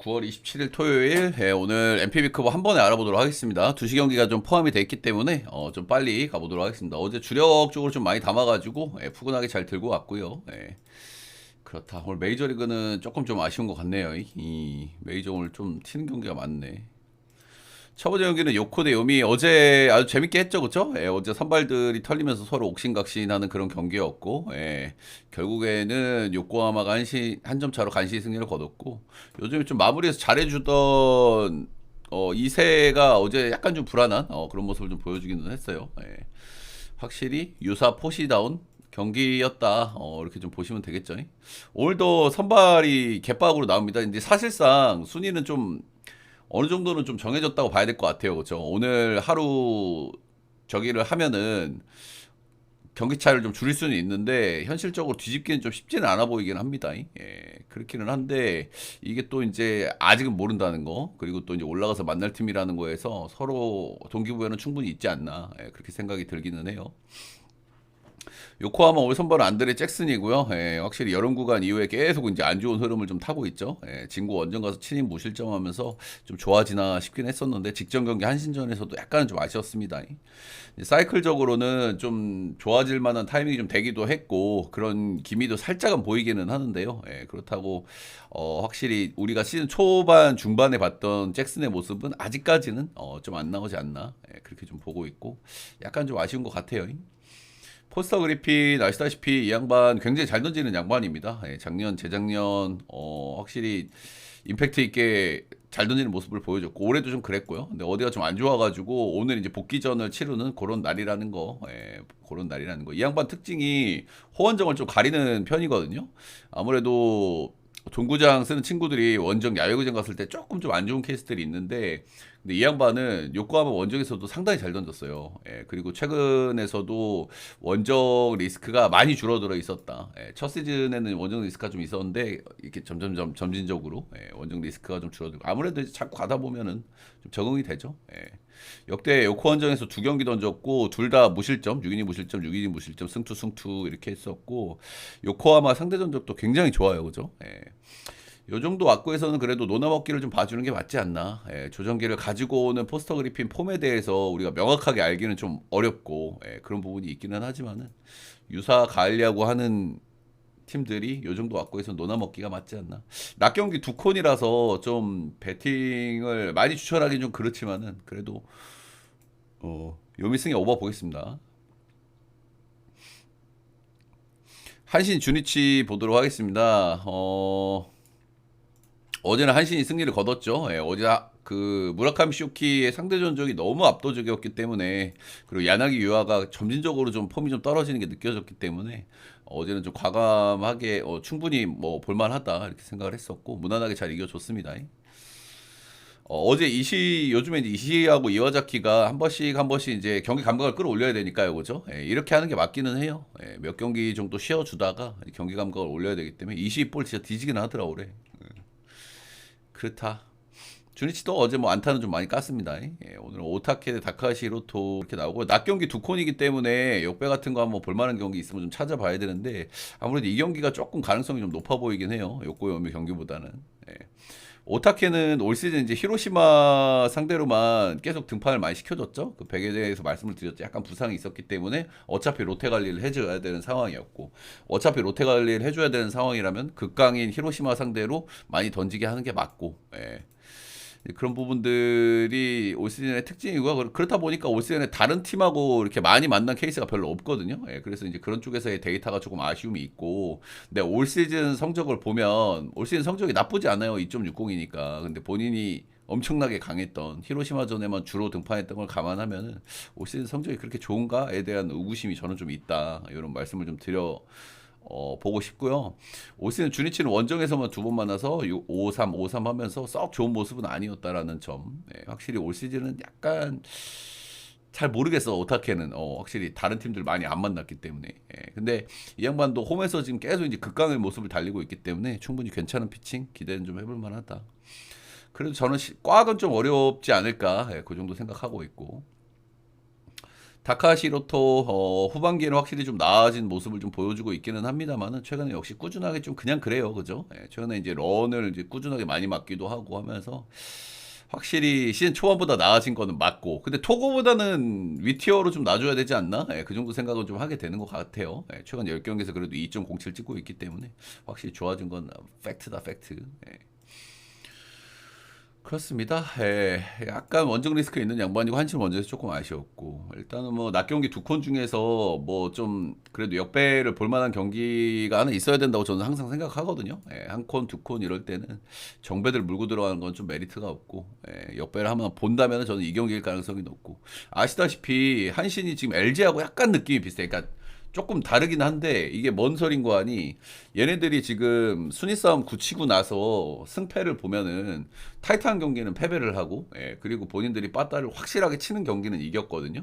9월 27일 토요일 예, 오늘 MPB급 한 번에 알아보도록 하겠습니다. 2시 경기가 좀 포함이 돼 있기 때문에 어, 좀 빨리 가보도록 하겠습니다. 어제 주력 쪽으로 좀 많이 담아가지고 예, 푸근하게 잘 들고 왔고요. 예. 그렇다. 오늘 메이저리그는 조금 좀 아쉬운 것 같네요. 이, 이 메이저 오늘 좀 튀는 경기가 많네. 첫 번째 경기는 요코 대 요미 어제 아주 재밌게 했죠, 그렇죠? 예, 어제 선발들이 털리면서 서로 옥신각신하는 그런 경기였고, 예, 결국에는 요코하마가 한시 한 점 차로 간신히 승리를 거뒀고, 요즘에 좀 마무리해서 잘해주던 어, 이세가 어제 약간 좀 불안한 어, 그런 모습을 좀 보여주기는 했어요. 예. 확실히 유사 포시다운 경기였다. 어, 이렇게 좀 보시면 되겠죠. 오늘도 선발이 개빡으로 나옵니다. 이제 사실상 순위는 좀 어느 정도는 좀 정해졌다고 봐야 될 것 같아요. 그렇죠? 오늘 하루 저기를 하면은 경기 차를 좀 줄일 수는 있는데 현실적으로 뒤집기는 좀 쉽지는 않아 보이긴 합니다. 예, 그렇기는 한데 이게 또 이제 아직은 모른다는 거 그리고 또 이제 올라가서 만날 팀이라는 거에서 서로 동기부여는 충분히 있지 않나 예, 그렇게 생각이 들기는 해요. 요코하마 올 선발은 안드레 잭슨이고요. 예, 확실히 여름 구간 이후에 계속 이제 안 좋은 흐름을 좀 타고 있죠. 예, 진구 원정 가서 친인 무실점하면서 좀 좋아지나 싶긴 했었는데 직전 경기 한신전에서도 약간은 좀 아쉬웠습니다. 사이클적으로는 좀 좋아질 만한 타이밍이 좀 되기도 했고 그런 기미도 살짝은 보이기는 하는데요. 예, 그렇다고 어, 확실히 우리가 시즌 초반 중반에 봤던 잭슨의 모습은 아직까지는 어, 좀 안 나오지 않나 예, 그렇게 좀 보고 있고 약간 좀 아쉬운 것 같아요. 포스터 그리핀 아시다시피 이 양반 굉장히 잘 던지는 양반입니다. 예, 작년, 재작년 어, 확실히 임팩트 있게 잘 던지는 모습을 보여줬고 올해도 좀 그랬고요. 근데 어디가 좀 안 좋아가지고 오늘 이제 복귀전을 치르는 그런 날이라는 거, 예, 그런 날이라는 거. 이 양반 특징이 호원정을 좀 가리는 편이거든요. 아무래도 종구장 쓰는 친구들이 원정 야외구장 갔을 때 조금 좀 안 좋은 케이스들이 있는데 근데 이 양반은 요코하마 원정에서도 상당히 잘 던졌어요. 예, 그리고 최근에서도 원정 리스크가 많이 줄어들어 있었다. 예, 첫 시즌에는 원정 리스크가 좀 있었는데 이렇게 점점점 점진적으로 예, 원정 리스크가 좀 줄어들고 아무래도 자꾸 가다 보면은 좀 적응이 되죠. 예. 역대 요코 원정에서 두 경기 던졌고 둘 다 무실점, 6이닝 무실점, 6이닝 무실점, 승투 승투 이렇게 했었고 요코하마 상대 전적도 굉장히 좋아요, 그죠? 예. 요 정도 왁구에서는 그래도 노나먹기를 좀 봐주는 게 맞지 않나. 예, 조정기를 가지고 오는 포스터 그리핀 폼에 대해서 우리가 명확하게 알기는 좀 어렵고 예, 그런 부분이 있기는 하지만은 유사 가을야구 하는 팀들이 요 정도 왁구에서 노나먹기가 맞지 않나. 낮 경기 두 콘이라서 좀 배팅을 많이 추천하기는 좀 그렇지만은 그래도 어, 요미승에 오버 보겠습니다. 한신 주니치 보도록 하겠습니다. 어, 어제는 한신이 승리를 거뒀죠. 예, 어제 아- 그 무라카미 쇼키의 상대 전적이 너무 압도적이었기 때문에 그리고 야나기 유아가 점진적으로 좀 폼이 좀 떨어지는 게 느껴졌기 때문에 어제는 좀 과감하게 어, 충분히 뭐 볼만하다 이렇게 생각을 했었고 무난하게 잘 이겨줬습니다. 어, 제 이시 요즘에 이제 이시하고 이와자키가 한 번씩 한 번씩 이제 경기 감각을 끌어올려야 되니까요, 그죠? 예, 이렇게 하는 게 맞기는 해요. 예, 몇 경기 정도 쉬어주다가 경기 감각을 올려야 되기 때문에 이시 볼 진짜 뒤지긴 하더라 그래. 예. 그렇다. 주니치도 어제 뭐 안타는 좀 많이 깠습니다. 예, 오늘 오타케 대 다카시 히로토 이렇게 나오고 낮 경기 두 콘이기 때문에 역배 같은 거 한번 볼만한 경기 있으면 좀 찾아봐야 되는데 아무래도 이 경기가 조금 가능성이 좀 높아 보이긴 해요. 요코요미 경기보다는. 예. 오타케는 올 시즌 이제 히로시마 상대로만 계속 등판을 많이 시켜줬죠. 그 백에 대해서 말씀을 드렸죠. 약간 부상이 있었기 때문에 어차피 롯데 관리를 해줘야 되는 상황이었고, 어차피 롯데 관리를 해줘야 되는 상황이라면 극강인 히로시마 상대로 많이 던지게 하는 게 맞고, 예. 그런 부분들이 올 시즌의 특징이고 그렇다 보니까 올 시즌에 다른 팀하고 이렇게 많이 만난 케이스가 별로 없거든요. 예, 그래서 이제 그런 쪽에서의 데이터가 조금 아쉬움이 있고, 근데 올 시즌 성적을 보면 올 시즌 성적이 나쁘지 않아요. 2.60이니까. 근데 본인이 엄청나게 강했던 히로시마전에만 주로 등판했던 걸 감안하면은 올 시즌 성적이 그렇게 좋은가에 대한 의구심이 저는 좀 있다. 이런 말씀을 좀 드려 어, 보고 싶고요. 올 시즌 주니치는 원정에서만 두 번 만나서 5-3, 5-3 하면서 썩 좋은 모습은 아니었다라는 점. 네, 확실히 올 시즌은 약간 잘 모르겠어 오타케는. 어, 확실히 다른 팀들 많이 안 만났기 때문에. 예, 근데 이 양반도 홈에서 지금 계속 이제 극강의 모습을 달리고 있기 때문에 충분히 괜찮은 피칭 기대는 좀 해볼 만하다. 그래도 저는 시, 꽉은 좀 어렵지 않을까. 예, 그 정도 생각하고 있고 다카시로토 어, 후반기에는 확실히 좀 나아진 모습을 좀 보여주고 있기는 합니다만은 최근에 역시 꾸준하게 좀 그냥 그래요, 그죠? 예, 최근에 이제 런을 이제 꾸준하게 많이 맞기도 하고 하면서 확실히 시즌 초반보다 나아진 거는 맞고 근데 토고보다는 위티어로 좀 놔줘야 되지 않나? 예, 그 정도 생각은 좀 하게 되는 것 같아요. 예, 최근 10경기에서 그래도 2.07 찍고 있기 때문에 확실히 좋아진 건 팩트다 팩트. 예. 그렇습니다. 예, 약간 원정 리스크 있는 양반이고 한신 원정에서 조금 아쉬웠고 일단은 뭐 낮 경기 두 콘 중에서 뭐 좀 그래도 역배를 볼 만한 경기가 하나 있어야 된다고 저는 항상 생각하거든요. 예, 한 콘, 두 콘 이럴 때는 정배들 물고 들어가는 건 좀 메리트가 없고 예, 역배를 한번 본다면 저는 이 경기일 가능성이 높고 아시다시피 한신이 지금 LG하고 약간 느낌이 비슷해. 그러니까 조금 다르긴 한데 이게 뭔 소린 거 아니 얘네들이 지금 순위 싸움 굳히고 나서 승패를 보면은 타이트한 경기는 패배를 하고 예, 그리고 본인들이 빠따를 확실하게 치는 경기는 이겼거든요.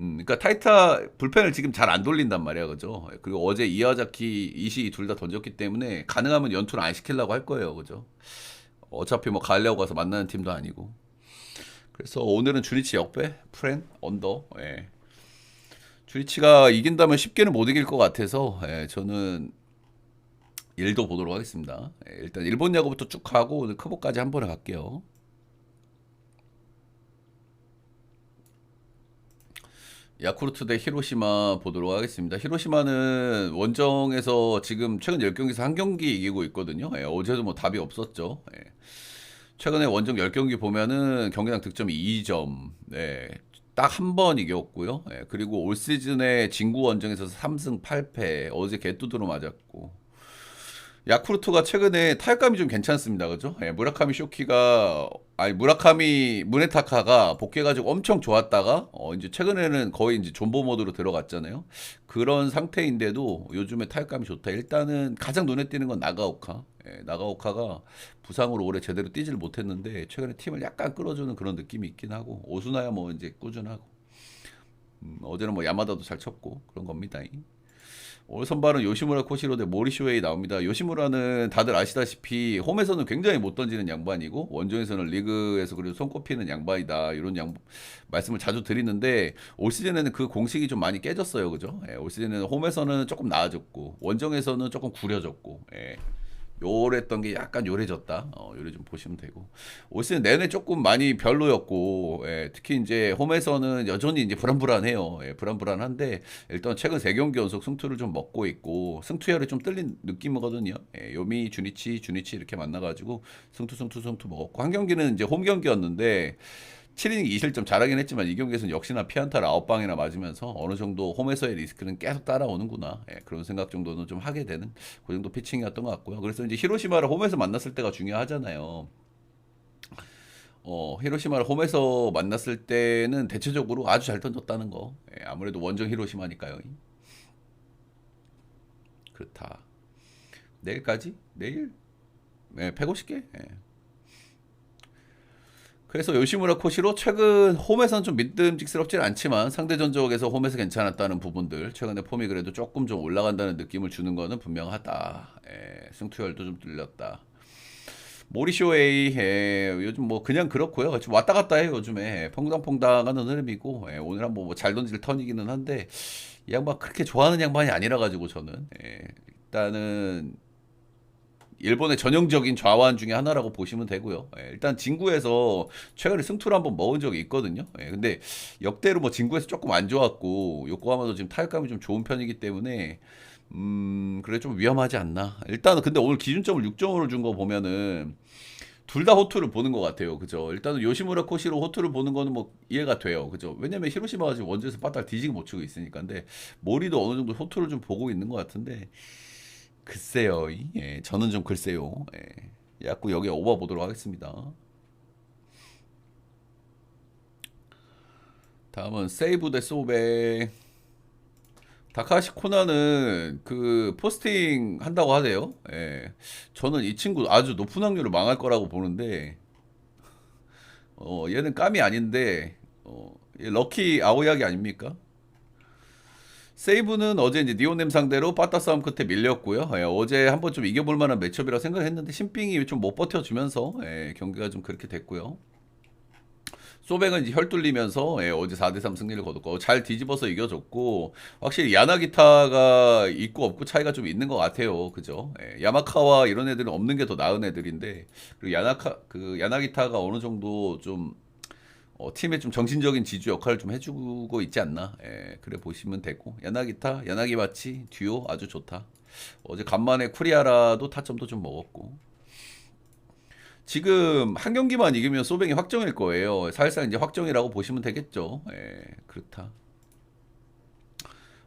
음, 그러니까 타이타 불펜을 지금 잘 안 돌린단 말이야, 그죠? 예, 그리고 어제 이하자키, 이시 둘 다 던졌기 때문에 가능하면 연투를 안 시키려고 할 거예요, 그죠? 어차피 뭐 가려고 가서 만나는 팀도 아니고. 그래서 오늘은 주리치 역배, 프렌, 언더, 예. 주리치가 이긴다면 쉽게는 못 이길 것 같아서 예, 저는 일도 보도록 하겠습니다. 예, 일단 일본 야구부터 쭉 하고 오늘 크보까지 한 번에 갈게요. 야쿠르트 대 히로시마 보도록 하겠습니다. 히로시마는 원정에서 지금 최근 10경기에서 한 경기 이기고 있거든요. 예, 어제도 뭐 답이 없었죠. 예. 최근에 원정 10경기 보면은 경기당 득점이 2점. 네. 딱 한 번 이겼고요. 예, 그리고 올 시즌에 진구 원정에서 3승 8패. 어제 개뚜드로 맞았고. 야쿠르트가 최근에 타격감이 좀 괜찮습니다. 그죠? 예, 무라카미 쇼키가 아니 무라카미 무네타카가 복귀해가지고 엄청 좋았다가 어 이제 최근에는 거의 이제 존버 모드로 들어갔잖아요. 그런 상태인데도 요즘에 타격감이 좋다. 일단은 가장 눈에 띄는 건 나가오카. 예, 나가오카가 부상으로 올해 제대로 뛰지를 못했는데 최근에 팀을 약간 끌어주는 그런 느낌이 있긴 하고 오수나야 뭐 이제 꾸준하고 음, 어제는 뭐 야마다도 잘 쳤고 그런 겁니다. 오늘 선발은 요시무라 코시로 대 모리쇼웨이 나옵니다. 요시무라는 다들 아시다시피 홈에서는 굉장히 못 던지는 양반이고 원정에서는 리그에서 그래도 손꼽히는 양반이다 이런 양 말씀을 자주 드리는데 올 시즌에는 그 공식이 좀 많이 깨졌어요, 그죠? 예, 올 시즌에는 홈에서는 조금 나아졌고 원정에서는 조금 구려졌고 예. 요랬던 게 약간 요래졌다. 어, 요래 좀 보시면 되고. 올 시즌 내내 조금 많이 별로였고, 예, 특히 이제 홈에서는 여전히 이제 불안불안해요. 예, 불안불안한데, 일단 최근 세 경기 연속 승투를 좀 먹고 있고, 승투열이 좀 뜰린 느낌이거든요. 예, 요미, 주니치, 주니치 이렇게 만나가지고, 승투, 승투, 승투 먹었고, 한 경기는 이제 홈 경기였는데, 7이닝 2실점 잘하긴 했지만 이 경기에서는 역시나 피안타를 9방이나 맞으면서 어느 정도 홈에서의 리스크는 계속 따라오는구나. 예, 그런 생각 정도는 좀 하게 되는 그 정도 피칭이었던 것 같고요. 그래서 이제 히로시마를 홈에서 만났을 때가 중요하잖아요. 어, 히로시마를 홈에서 만났을 때는 대체적으로 아주 잘 던졌다는 거. 예, 아무래도 원정 히로시마니까요. 그렇다. 내일까지? 내일? 네, 150개? 예. 그래서 요시무라 코시로 최근 홈에서는 좀 믿음직스럽진 않지만 상대 전적에서 홈에서 괜찮았다는 부분들 최근에 폼이 그래도 조금 좀 올라간다는 느낌을 주는 거는 분명하다. 예, 승투열도 좀 뚫렸다. 모리쇼 에이 예, 요즘 뭐 그냥 그렇고요. 지금 왔다 갔다 해요 요즘에 퐁당퐁당하는 흐름이고 예, 오늘 한번 뭐 잘 던질 턴이기는 한데 이 양반 그렇게 좋아하는 양반이 아니라 가지고 저는 예, 일단은 일본의 전형적인 좌완 중에 하나라고 보시면 되고요. 예, 일단 진구에서 최근에 승투를 한번 먹은 적이 있거든요. 예, 근데 역대로 뭐 진구에서 조금 안 좋았고 요코하마도 지금 타격감이 좀 좋은 편이기 때문에 음 그래 좀 위험하지 않나. 일단은 근데 오늘 기준점을 6점으로 준 거 보면은 둘 다 호투를 보는 것 같아요. 그죠? 일단은 요시무라 코시로 호투를 보는 거는 뭐 이해가 돼요. 그죠? 왜냐면 히로시마가 지금 원주에서 빠딱 뒤지게 못 치고 있으니까. 근데 모리도 어느 정도 호투를 좀 보고 있는 것 같은데 글쎄요. 예, 저는 좀 글쎄요. 예. 야구 여기 오버 보도록 하겠습니다. 다음은 세이브 대 소베. 다카시 코나는 그 포스팅 한다고 하대요. 예. 저는 이 친구 아주 높은 확률로 망할 거라고 보는데 어, 얘는 깜이 아닌데 어, 얘 럭키 아오야기 아닙니까? 세이브는 어제 이제 니오넴 상대로 빠따 싸움 끝에 밀렸고요. 예, 어제 한번 좀 이겨볼 만한 매첩이라 생각했는데 신빙이 좀 못 버텨주면서 예, 경기가 좀 그렇게 됐고요. 소뱅은 이제 혈 뚫리면서 예, 어제 4대3 승리를 거뒀고 잘 뒤집어서 이겨줬고 확실히 야나기타가 있고 없고 차이가 좀 있는 것 같아요. 그죠? 예, 야마카와 이런 애들은 없는 게 더 나은 애들인데 그리고 야나카 그 야나기타가 어느 정도 좀 어, 팀의 좀 정신적인 지주 역할을 좀 해주고 있지 않나. 예, 그래 보시면 되고 야나기타, 야나기마치 듀오 아주 좋다. 어제 간만에 쿠리아라도 타점도 좀 먹었고. 지금 한 경기만 이기면 소뱅이 확정일 거예요. 사실상 이제 확정이라고 보시면 되겠죠. 예, 그렇다.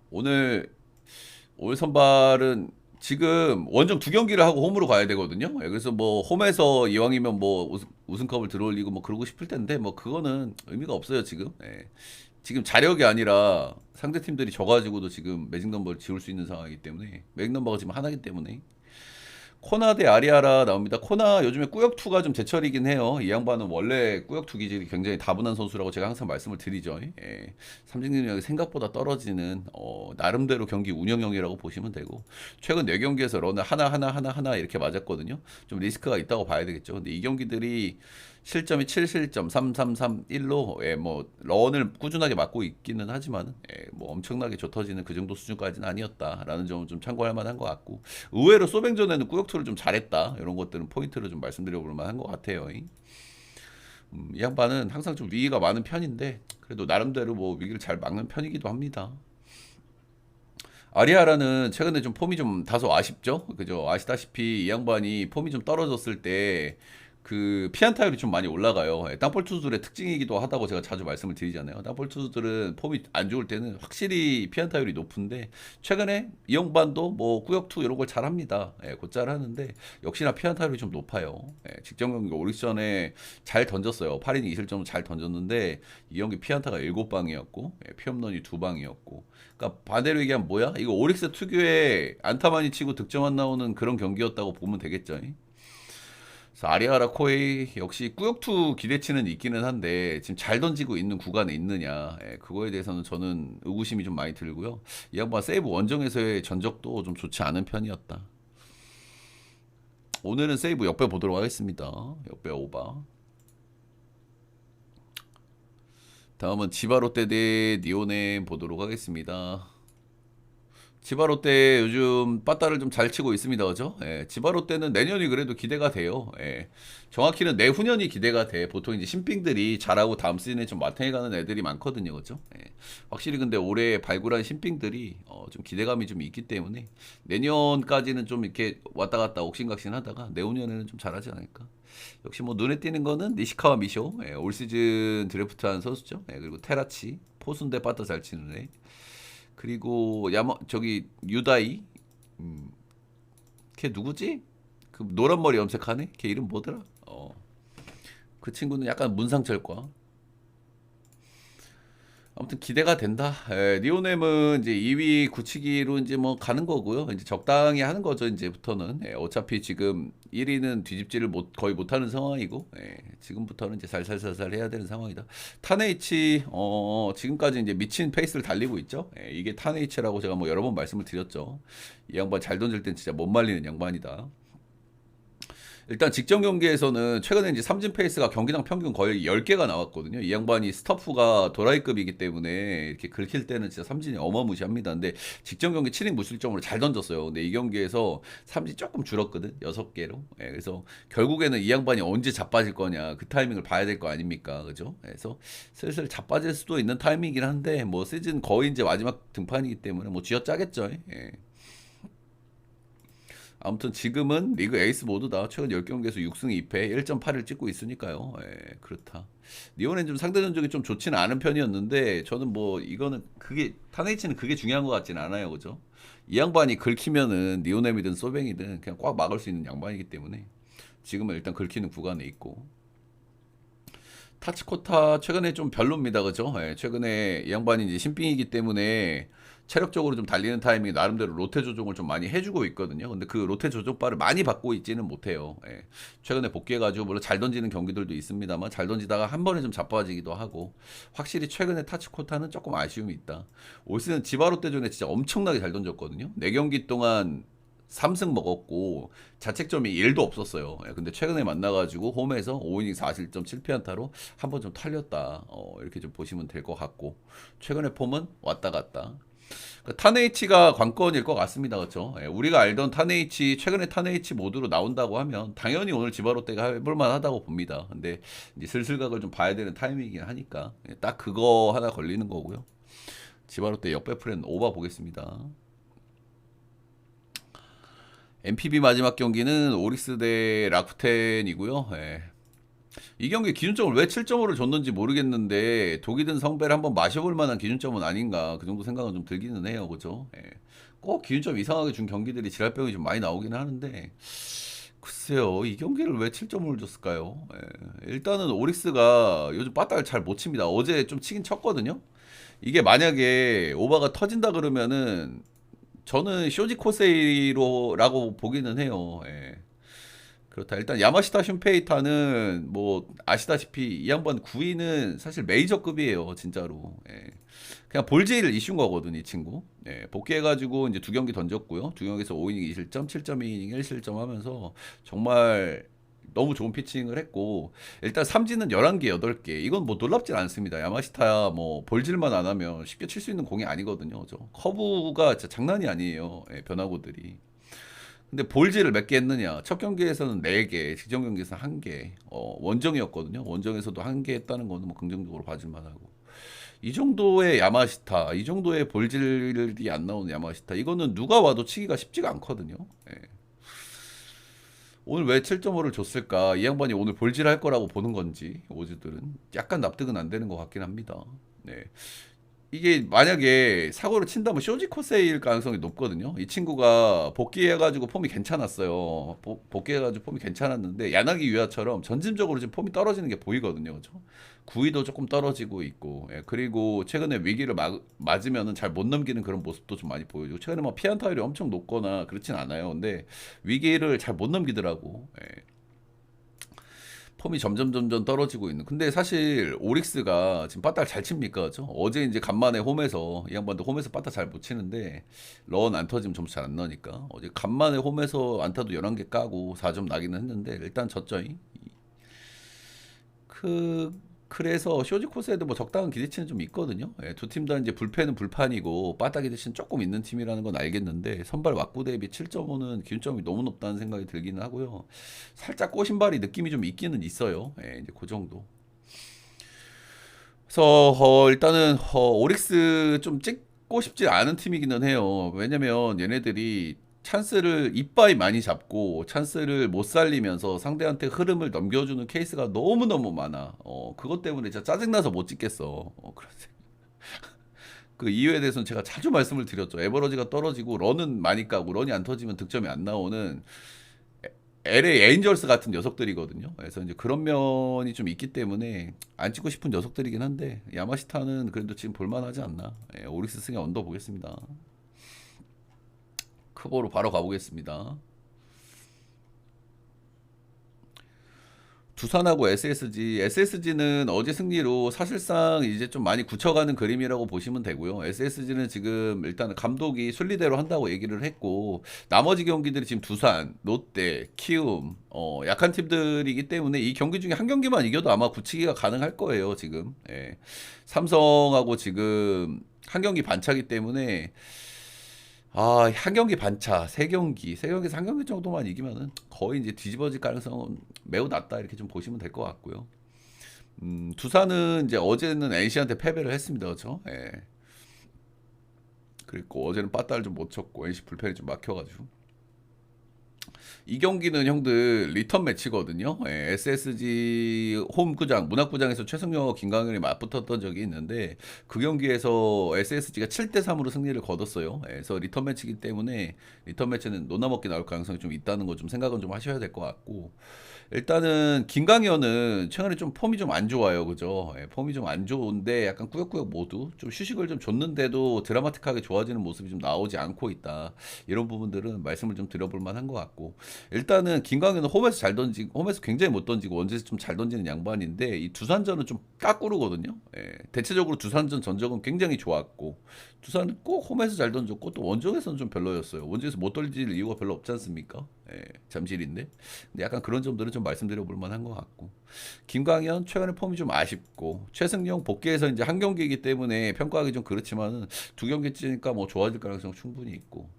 오늘 오늘 선발은 지금 원정 두 경기를 하고 홈으로 가야 되거든요. 예, 그래서 뭐 홈에서 이왕이면 뭐 우승, 우승 컵을 들어올리고 뭐 그러고 싶을 텐데 뭐 그거는 의미가 없어요 지금. 예. 지금 자력이 아니라 상대 팀들이 져가지고도 지금 매직 넘버를 지울 수 있는 상황이기 때문에 매직 넘버가 지금 하나기 때문에 코나 대 아리아라 나옵니다. 코나 요즘에 꾸역투가 좀 제철이긴 해요. 이 양반은 원래 꾸역투 기질이 굉장히 다분한 선수라고 제가 항상 말씀을 드리죠. 예. 삼진 능력이 생각보다 떨어지는 어, 나름대로 경기 운영형이라고 보시면 되고 최근 4경기에서 런을 하나 하나 하나 하나 이렇게 맞았거든요. 좀 리스크가 있다고 봐야 되겠죠. 근데 이 경기들이 실점이 7실점 3331로 예, 뭐 런을 꾸준하게 맞고 있기는 하지만 예, 뭐 엄청나게 좁혀지는 그 정도 수준까지는 아니었다라는 점은 좀 참고할 만한 것 같고 의외로 소뱅전에는 꾸역투 를좀 잘했다 이런 것들은 포인트를 좀 말씀드려 볼 만한 것 같아요. 음, 이 양반은 항상 좀 위기가 많은 편인데 그래도 나름대로 뭐 위기를 잘 막는 편이기도 합니다. 아리아라는 최근에 좀 폼이 좀 다소 아쉽죠? 그죠? 아시다시피 이 양반이 폼이 좀 떨어졌을 때 그 피안 타율이 좀 많이 올라가요. 예, 땅볼 투수들의 특징이기도 하다고 제가 자주 말씀을 드리잖아요. 땅볼 투수들은 폼이 안 좋을 때는 확실히 피안 타율이 높은데 최근에 이 양반도 뭐 구역투 이런 걸 잘합니다. 예, 곧잘 하는데 역시나 피안 타율이 좀 높아요. 예, 직전 경기 오릭션에 잘 던졌어요. 8이닝 2실점을 잘 던졌는데 이 경기 피안타가 7방이었고 예, 피홈런이 2방이었고 그러니까 반대로 얘기하면 뭐야? 이거 오릭스 특유의 안타 많이 치고 득점 안 나오는 그런 경기였다고 보면 되겠죠. 그래서 아리아라 코에이 역시 꾸역투 기대치는 있기는 한데 지금 잘 던지고 있는 구간에 있느냐 예, 그거에 대해서는 저는 의구심이 좀 많이 들고요. 이 양반 세이브 원정에서의 전적도 좀 좋지 않은 편이었다. 오늘은 세이브 역배 보도록 하겠습니다. 역배 오바. 다음은 지바롯데 대 니오네 보도록 하겠습니다. 지바롯데 요즘 빠따를 좀 잘 치고 있습니다. 그죠? 예, 지바롯데는 내년이 그래도 기대가 돼요. 예, 정확히는 내후년이 기대가 돼. 보통 이제 신兵들이 잘하고 다음 시즌에 좀 마탱해 가는 애들이 많거든요. 그죠? 예, 확실히 근데 올해 발굴한 신兵들이 어, 좀 기대감이 좀 있기 때문에 내년까지는 좀 이렇게 왔다 갔다 옥신각신 하다가 내후년에는 좀 잘하지 않을까. 역시 뭐 눈에 띄는 거는 니시카와 미쇼 예, 올 시즌 드래프트한 선수죠. 예, 그리고 테라치 포순대 빠따 잘 치는 애. 그리고 야마 저기 유다이 음, 걔 누구지? 그 노란 머리 염색하네? 걔 이름 뭐더라? 어. 그 친구는 약간 문상철과 아무튼 기대가 된다. 예, 리오넴은 이제 2위 굳히기로 이제 뭐 가는 거고요. 이제 적당히 하는 거죠. 이제부터는 예, 어차피 지금 1위는 뒤집지를 못 거의 못 하는 상황이고 예, 지금부터는 이제 살살살살 해야 되는 상황이다. 타네이치 어, 지금까지 이제 미친 페이스를 달리고 있죠. 예, 이게 타네이치라고 제가 뭐 여러 번 말씀을 드렸죠. 이 양반 잘 던질 땐 진짜 못 말리는 양반이다. 일단 직전 경기에서는 최근에 이제 삼진 페이스가 경기당 평균 거의 10개가 나왔거든요. 이 양반이 스타프가 도라이급이기 때문에 이렇게 긁힐 때는 진짜 삼진이 어마무시합니다. 근데 직전 경기 7인 무실점으로 잘 던졌어요. 근데 이 경기에서 삼진 조금 줄었거든. 6개로. 예, 그래서 결국에는 이 양반이 언제 자빠질 거냐. 그 타이밍을 봐야 될 거 아닙니까? 그죠? 그래서 슬슬 자빠질 수도 있는 타이밍이긴 한데 뭐 시즌 거의 이제 마지막 등판이기 때문에 뭐 쥐어짜겠죠. 예. 아무튼 지금은 리그 에이스 모두다. 최근 10경기에서 6승 2패 1.8을 찍고 있으니까요. 예, 그렇다. 리오는 좀 상대 전적이 좀 좋지는 않은 편이었는데 저는 뭐 이거는 그게 타네이치는 그게 중요한 것 같지는 않아요. 그죠? 이 양반이 긁히면은 리오넴이든 소뱅이든 그냥 꽉 막을 수 있는 양반이기 때문에 지금은 일단 긁히는 구간에 있고 타치코타 최근에 좀 별로입니다. 그죠? 예, 최근에 이 양반이 이제 신兵이기 때문에 체력적으로 좀 달리는 타이밍에 나름대로 로테 조정을 좀 많이 해주고 있거든요. 근데 그 로테 조정바를 많이 받고 있지는 못해요. 예. 최근에 복귀해가지고 물론 잘 던지는 경기들도 있습니다만 잘 던지다가 한 번에 좀 자빠지기도 하고 확실히 최근에 타치코타는 조금 아쉬움이 있다. 올 시즌 지바로 때전에 진짜 엄청나게 잘 던졌거든요. 4경기 동안 3승 먹었고 자책점이 1도 없었어요. 예, 근데 최근에 만나가지고 홈에서 5이닝 4실점 7피안타로 한 번 좀 털렸다. 어, 이렇게 좀 보시면 될 것 같고 최근에 폼은 왔다 갔다. 그 타네이치가 관건일 것 같습니다. 그렇죠? 예, 우리가 알던 타네이치 최근에 타네이치 모드로 나온다고 하면 당연히 오늘 지바롯데가 해볼 만하다고 봅니다. 근데 이제 슬슬각을 좀 봐야 되는 타이밍이긴 하니까 예, 딱 그거 하나 걸리는 거고요. 지바롯데 역배 프렌 오바 보겠습니다. MPB 마지막 경기는 오릭스 대 라쿠텐이고요. 예. 이 경기 기준점을 왜 7.5를 줬는지 모르겠는데 독이 든 성배를 한번 마셔볼 만한 기준점은 아닌가 그 정도 생각은 좀 들기는 해요. 그죠? 예. 꼭 기준점 이상하게 준 경기들이 지랄병이 좀 많이 나오긴 하는데 글쎄요 이 경기를 왜 7.5를 줬을까요? 예. 일단은 오릭스가 요즘 빠따를 잘 못 칩니다. 어제 좀 치긴 쳤거든요. 이게 만약에 오바가 터진다 그러면은 저는 쇼지 코세이로라고 보기는 해요. 예. 그렇다. 일단 야마시타 슌페이타는 뭐 아시다시피 이 양반 9위는 사실 메이저급이에요, 진짜로. 예. 그냥 볼제이를 이슈인 거거든, 이 친구. 예. 복귀해가지고 이제 두 경기 던졌고요. 두 경기에서 5이닝 2실점, 7.2이닝 1실점 하면서 정말 너무 좋은 피칭을 했고 일단 삼진은 11개, 8개. 이건 뭐 놀랍진 않습니다. 야마시타야 뭐 볼질만 안 하면 쉽게 칠 수 있는 공이 아니거든요. 그죠? 커브가 진짜 장난이 아니에요. 예, 변화구들이. 근데 볼질을 몇 개 했느냐? 첫 경기에서는 4개, 직전 경기에서 1개. 어, 원정이었거든요. 원정에서도 1개 했다는 거는 뭐 긍정적으로 봐줄 만하고. 이 정도의 야마시타, 이 정도의 볼질이 안 나오는 야마시타, 이거는 누가 와도 치기가 쉽지가 않거든요. 예. 오늘 왜 7.5를 줬을까? 이 양반이 오늘 볼질 할 거라고 보는 건지, 오즈들은. 약간 납득은 안 되는 것 같긴 합니다. 네. 이게 만약에 사고를 친다면 쇼지 코세일 가능성이 높거든요. 이 친구가 복귀해가지고 폼이 괜찮았어요. 보- 복귀해가지고 폼이 괜찮았는데 야나기 유야처럼 전진적으로 지금 폼이 떨어지는 게 보이거든요. 그죠? 구위도 조금 떨어지고 있고, 예, 그리고 최근에 위기를 막, 맞으면은 잘못 넘기는 그런 모습도 좀 많이 보여주고, 최근에 막 피안타율이 엄청 높거나 그렇진 않아요. 근데 위기를 잘 못 넘기더라고. 예. 폼이 점점 점점 떨어지고 있는. 근데 사실 오릭스가 지금 빠따를 잘 칩니까? 그죠? 어제 이제 간만에 홈에서 이 양반도 홈에서 빠따 잘 못 치는데 런 안 터지면 점수 잘 안 나니까 어제 간만에 홈에서 안타도 11개 까고 4점 나기는 했는데 일단 졌죠. 이. 그 그래서 쇼지 코스에도 뭐 적당한 기대치는 좀 있거든요. 예, 두팀 다 이제 불펜은 불판이고 빠따 기대치는 조금 있는 팀이라는 건 알겠는데 선발 왁구 대비 7.5는 기준점이 너무 높다는 생각이 들기는 하고요. 살짝 꼬신발이 느낌이 좀 있기는 있어요. 예, 이제 그 정도. 그래서 어, 일단은 어, 오릭스 좀 찍고 싶지 않은 팀이기는 해요. 왜냐면 얘네들이 찬스를 이빠이 많이 잡고 찬스를 못 살리면서 상대한테 흐름을 넘겨주는 케이스가 너무너무 많아. 어, 그것 때문에 진짜 짜증나서 못 찍겠어. 어, 그런 생각. 그 이유에 대해서는 제가 자주 말씀을 드렸죠. 에버러지가 떨어지고 런은 많이 까고 런이 안 터지면 득점이 안 나오는 LA 에인절스 같은 녀석들이거든요. 그래서 이제 그런 면이 좀 있기 때문에 안 찍고 싶은 녀석들이긴 한데 야마시타는 그래도 지금 볼만하지 않나. 예, 오릭스 승에 언더 보겠습니다. 크보로 바로 가보겠습니다. 두산하고 SSG, SSG는 어제 승리로 사실상 이제 좀 많이 굳혀가는 그림이라고 보시면 되고요. SSG는 지금 일단 감독이 순리대로 한다고 얘기를 했고 나머지 경기들이 지금 두산, 롯데, 키움, 어, 약한 팀들이기 때문에 이 경기 중에 한 경기만 이겨도 아마 굳히기가 가능할 거예요. 지금 예. 삼성하고 지금 한 경기 반차기 때문에 아, 한 경기 반차, 세 경기, 세 경기에서 한 경기 정도만 이기면은 거의 이제 뒤집어질 가능성은 매우 낮다 이렇게 좀 보시면 될 것 같고요. 음, 두산은 이제 어제는 NC한테 패배를 했습니다, 그렇죠? 예. 그리고 어제는 빠따를 좀 못 쳤고 NC 불펜이 좀 막혀 가지고 이 경기는 형들 리턴 매치거든요. 예, SSG 홈구장 문학구장에서 최승용과 김강현이 맞붙었던 적이 있는데 그 경기에서 SSG가 7대 3으로 승리를 거뒀어요. 예, 그래서 리턴 매치이기 때문에 리턴 매치는 노나먹기 나올 가능성이 좀 있다는 거 좀 생각은 좀 하셔야 될 것 같고 일단은 김강현은 최근에 좀 폼이 좀 안 좋아요. 그죠? 예, 폼이 좀 안 좋은데 약간 꾸역꾸역 모두 좀 휴식을 좀 줬는데도 드라마틱하게 좋아지는 모습이 좀 나오지 않고 있다. 이런 부분들은 말씀을 좀 드려볼 만한 것 같고. 일단은 김강현은 홈에서 잘 던지고, 홈에서 굉장히 못 던지고 원제에서 좀 잘 던지는 양반인데 이 두산전은 좀 까꾸르거든요. 예, 대체적으로 두산전 전적은 굉장히 좋았고 두산은 꼭 홈에서 잘 던졌고 또 원정에서는 좀 별로였어요. 원정에서 못 던질 이유가 별로 없지 않습니까? 예, 잠실인데. 근데 약간 그런 점들은 좀 말씀드려 볼 만한 것 같고. 김광현 최근에 폼이 좀 아쉽고 최승용 복귀해서 이제 한 경기이기 때문에 평가하기 좀 그렇지만은 두 경기 찌니까 뭐 좋아질 가능성 충분히 있고.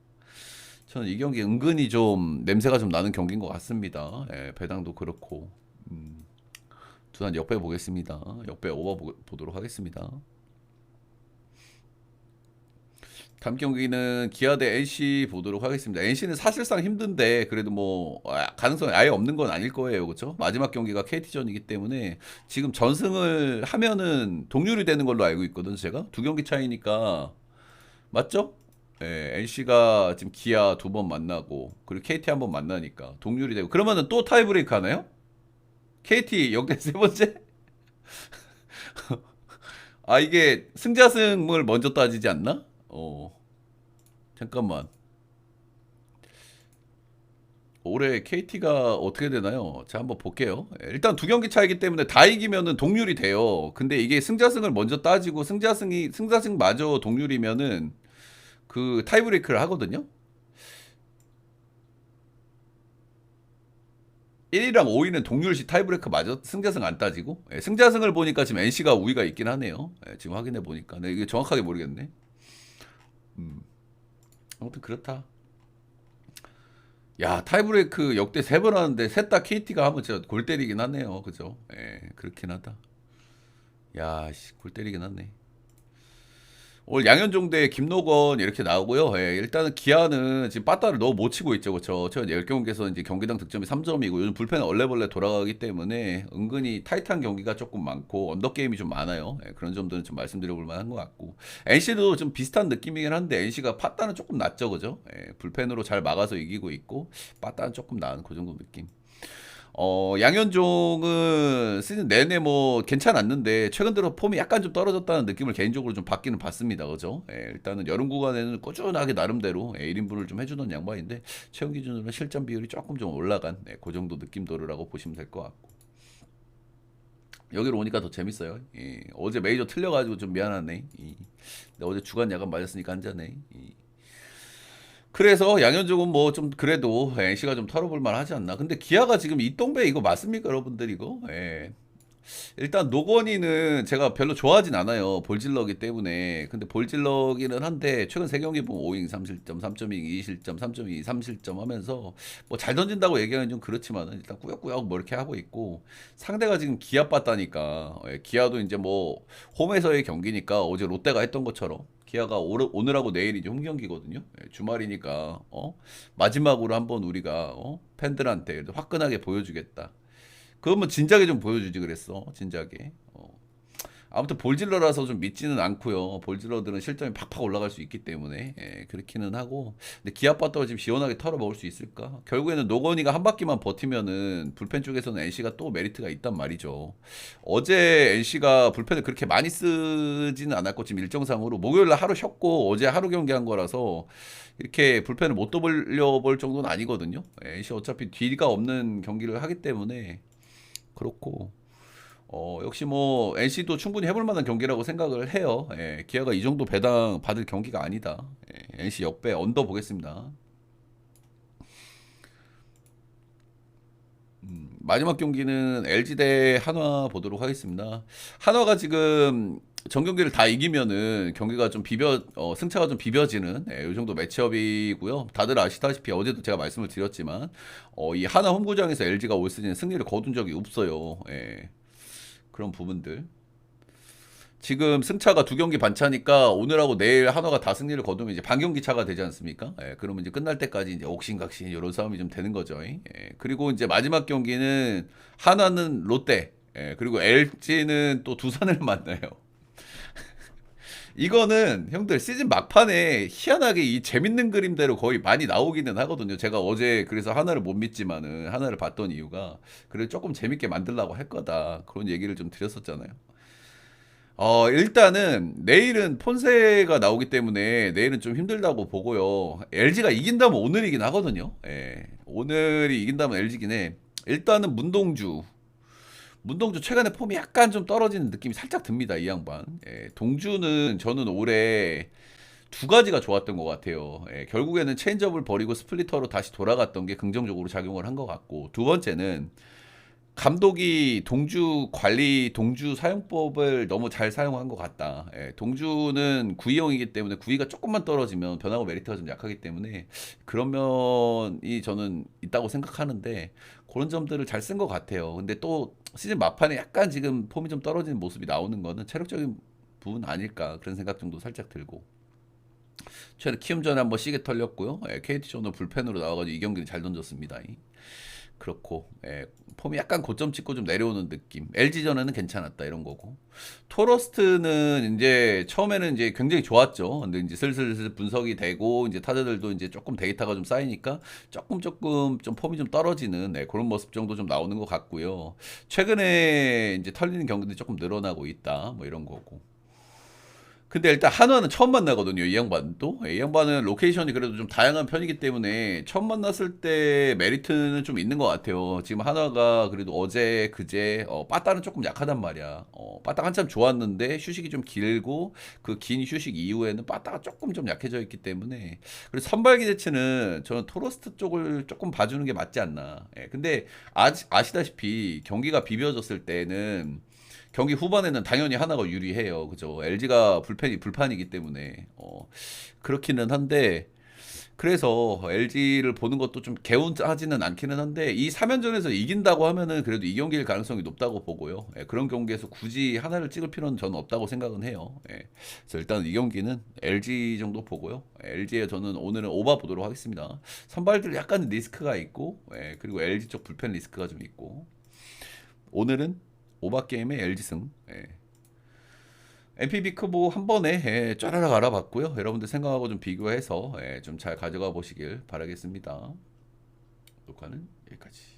저는 이 경기 은근히 좀 냄새가 좀 나는 경기인 것 같습니다. 예, 배당도 그렇고. 음, 두산 역배 보겠습니다. 역배 오버 보, 보도록 하겠습니다. 다음 경기는 기아 대 NC 보도록 하겠습니다. NC는 사실상 힘든데 그래도 뭐 아, 가능성이 아예 없는 건 아닐 거예요, 그렇죠? 마지막 경기가 KT전이기 때문에 지금 전승을 하면은 동률이 되는 걸로 알고 있거든요, 제가 두 경기 차이니까 맞죠? 예, NC가 지금 기아 두 번 만나고 그리고 KT 한 번 만나니까 동률이 되고 그러면은 또 타이브레이크 하나요? KT 역대 세 번째? 아 이게 승자승을 먼저 따지지 않나? 어 잠깐만 올해 KT가 어떻게 되나요? 자 한번 볼게요. 예, 일단 두 경기 차이기 때문에 다 이기면은 동률이 돼요. 근데 이게 승자승을 먼저 따지고 승자승이 승자승 마저 동률이면은 그 타이브레이크를 하거든요. 1위랑 5위는 동률시 타이브레이크 맞아 승자승 안 따지고 예, 승자승을 보니까 지금 NC가 우위가 있긴 하네요. 예, 지금 확인해 보니까 근데 이게 정확하게 모르겠네. 음. 아무튼 그렇다. 야 타이브레이크 역대 세 번 하는데 셋 다 KT가 하면 진짜 골 때리긴 하네요. 그죠? 예, 그렇긴 하다. 야, 씨, 골 때리긴 하네. 오늘 양현종 대 김노건 이렇게 나오고요. 예, 일단은 기아는 지금 빠따를 너무 못 치고 있죠. 그렇죠. 최근 10경기에서 이제 경기당 득점이 3점이고 요즘 불펜은 얼레벌레 돌아가기 때문에 은근히 타이트한 경기가 조금 많고 언더 게임이 좀 많아요. 예, 그런 점들은 좀 말씀드려 볼 만한 것 같고. NC도 좀 비슷한 느낌이긴 한데 NC가 빠따는 조금 낮죠. 그죠? 예, 불펜으로 잘 막아서 이기고 있고 빠따는 조금 나은 그 정도 느낌. 어, 양현종은 시즌 내내 뭐 괜찮았는데 최근 들어 폼이 약간 좀 떨어졌다는 느낌을 개인적으로 좀 받기는 받습니다. 그죠? 예, 일단은 여름 구간에는 꾸준하게 나름대로 예, 1인분을 좀 해주던 양반인데 최근 기준으로 실점 비율이 조금 좀 올라간 예, 그 정도 느낌도르라고 보시면 될 것 같고 여기로 오니까 더 재밌어요. 예, 어제 메이저 틀려가지고 좀 미안하네. 이, 근데 어제 주간 야간 맞았으니까 한잔해. 이, 그래서 양현종은 뭐 좀 그래도 NC가 좀 털어볼 만하지 않나. 근데 기아가 지금 이동배 이거 맞습니까, 여러분들 이거? 예. 일단 노건이는 제가 별로 좋아하진 않아요. 볼질러기 때문에. 근데 볼질러기는 한데 최근 세 경기 보면 5인 3실점, 3.2 2실점, 3.2 3실점 하면서 뭐 잘 던진다고 얘기하는 좀 그렇지만은 일단 꾸역꾸역 뭐 이렇게 하고 있고 상대가 지금 기아 빠따니까 예, 기아도 이제 뭐 홈에서의 경기니까 어제 롯데가 했던 것처럼 기아가 오늘, 오늘하고 내일이 이제 홈 경기거든요. 예, 주말이니까 어? 마지막으로 한번 우리가 어? 팬들한테 화끈하게 보여주겠다. 그러면 진작에 좀 보여주지 그랬어. 진작에. 어. 아무튼 볼질러라서 좀 믿지는 않고요. 볼질러들은 실점이 팍팍 올라갈 수 있기 때문에 예, 그렇기는 하고. 근데 기아빠따가 지금 시원하게 털어 먹을 수 있을까? 결국에는 노건이가 한 바퀴만 버티면은 불펜 쪽에서는 NC가 또 메리트가 있단 말이죠. 어제 NC가 불펜을 그렇게 많이 쓰지는 않았고 지금 일정상으로 목요일 날 하루 쉬었고 어제 하루 경기한 거라서 이렇게 불펜을 못 돌려볼 정도는 아니거든요. 예, NC 어차피 뒤가 없는 경기를 하기 때문에 그렇고 어, 역시 뭐 NC도 충분히 해볼 만한 경기라고 생각을 해요. 예, 기아가 이 정도 배당 받을 경기가 아니다. 예, NC 역배 언더 보겠습니다. 음, 마지막 경기는 LG 대 한화 보도록 하겠습니다. 한화가 지금 전 경기를 다 이기면은 경기가 좀 비벼 어, 승차가 좀 비벼지는 예, 이 정도 매치업이고요. 다들 아시다시피 어제도 제가 말씀을 드렸지만 어, 이 하나 홈구장에서 LG가 올 시즌 승리를 거둔 적이 없어요. 예. 그런 부분들. 지금 승차가 두 경기 반차니까 오늘하고 내일 한화가 다 승리를 거두면 이제 반경기 차가 되지 않습니까? 예, 그러면 이제 끝날 때까지 이제 옥신각신 이런 싸움이 좀 되는 거죠. 예, 그리고 이제 마지막 경기는 한화는 롯데, 예, 그리고 LG는 또 두산을 만나요. 이거는 형들 시즌 막판에 희한하게 이 재밌는 그림대로 거의 많이 나오기는 하거든요. 제가 어제 그래서 하나를 못 믿지만은 하나를 봤던 이유가 그래 조금 재밌게 만들려고 할 거다 그런 얘기를 좀 드렸었잖아요. 어 일단은 내일은 폰세가 나오기 때문에 내일은 좀 힘들다고 보고요. LG가 이긴다면 오늘이긴 하거든요. 예. 오늘이 이긴다면 LG긴 해. 일단은 문동주 문동주 최근에 폼이 약간 좀 떨어지는 느낌이 살짝 듭니다. 이 양반. 예, 동주는 저는 올해 두 가지가 좋았던 것 같아요. 예, 결국에는 체인지업을 버리고 스플리터로 다시 돌아갔던 게 긍정적으로 작용을 한 것 같고 두 번째는 감독이 동주 관리 동주 사용법을 너무 잘 사용한 것 같다. 예, 동주는 구위형이기 때문에 구위가 조금만 떨어지면 변화고 메리트가 좀 약하기 때문에 그런 면이 저는 있다고 생각하는데 그런 점들을 잘 쓴 것 같아요. 근데 또 시즌 막판에 약간 지금 폼이 좀 떨어지는 모습이 나오는 거는 체력적인 부분 아닐까 그런 생각 정도 살짝 들고 최근에 키움 전에 한번 시계 털렸고요. 예, KT전은 불펜으로 나와가지고 이 경기는 잘 던졌습니다. 이. 그렇고 예, 폼이 약간 고점 찍고 좀 내려오는 느낌. LG전에는 괜찮았다 이런 거고. 토러스트는 이제 처음에는 이제 굉장히 좋았죠. 근데 이제 슬슬 분석이 되고 이제 타자들도 이제 조금 데이터가 좀 쌓이니까 조금 조금 좀 폼이 좀 떨어지는 네, 그런 모습 정도 좀 나오는 것 같고요. 최근에 이제 털리는 경기들이 조금 늘어나고 있다. 뭐 이런 거고. 근데 일단 한화는 처음 만나거든요. 이 양반도. 이 양반은 로케이션이 그래도 좀 다양한 편이기 때문에 처음 만났을 때 메리트는 좀 있는 것 같아요. 지금 한화가 그래도 어제 그제 어, 빠따는 조금 약하단 말이야. 어, 빠따 한참 좋았는데 휴식이 좀 길고 그 긴 휴식 이후에는 빠따가 조금 좀 약해져 있기 때문에 그래서 선발 기대치는 저는 토로스트 쪽을 조금 봐주는 게 맞지 않나. 예, 근데 아, 아시다시피 경기가 비벼졌을 때는 경기 후반에는 당연히 하나가 유리해요. 그죠? LG가 불펜이 불판이기 때문에 어, 그렇기는 한데 그래서 LG를 보는 것도 좀 개운하지는 않기는 한데 이 3연전에서 이긴다고 하면은 그래도 이 경기일 가능성이 높다고 보고요. 예, 그런 경기에서 굳이 하나를 찍을 필요는 저는 없다고 생각은 해요. 예, 그래서 일단 이 경기는 LG 정도 보고요. LG에 저는 오늘은 오바 보도록 하겠습니다. 선발들 약간 리스크가 있고 예, 그리고 LG 쪽 불펜 리스크가 좀 있고 오늘은 오바 게임의 LG승. 예. MPB 크보 한 번에 예, 쫘라락 알아봤고요. 여러분들 생각하고 좀 비교해서 예, 좀 잘 가져가 보시길 바라겠습니다. 녹화는 여기까지.